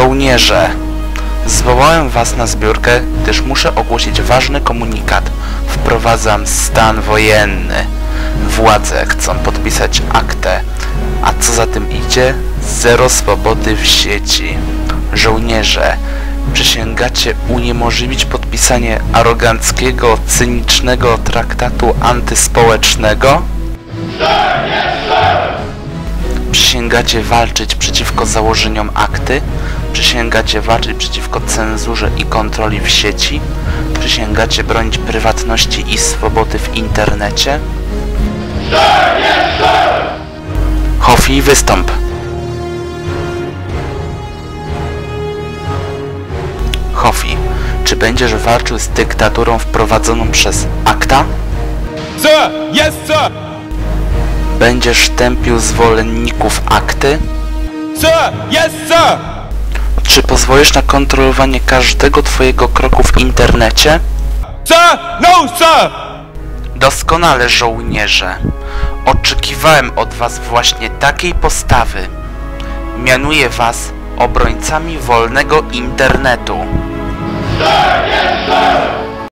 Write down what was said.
Żołnierze, zwołałem was na zbiórkę, gdyż muszę ogłosić ważny komunikat. Wprowadzam stan wojenny. Władze chcą podpisać aktę, a co za tym idzie? Zero swobody w sieci. Żołnierze, przysięgacie uniemożliwić podpisanie aroganckiego, cynicznego traktatu antyspołecznego? Przysięgacie walczyć przeciwko założeniom akty? Przysięgacie walczyć przeciwko cenzurze i kontroli w sieci? Przysięgacie bronić prywatności i swobody w internecie? Hofi, wystąp! Hofi, czy będziesz walczył z dyktaturą wprowadzoną przez akta? Sir! Yes, sir! Będziesz tępił zwolenników akty? Sir! Yes, sir! Czy pozwolisz na kontrolowanie każdego twojego kroku w internecie? Sir! No, sir! Doskonale, żołnierze. Oczekiwałem od was właśnie takiej postawy. Mianuję was obrońcami wolnego internetu.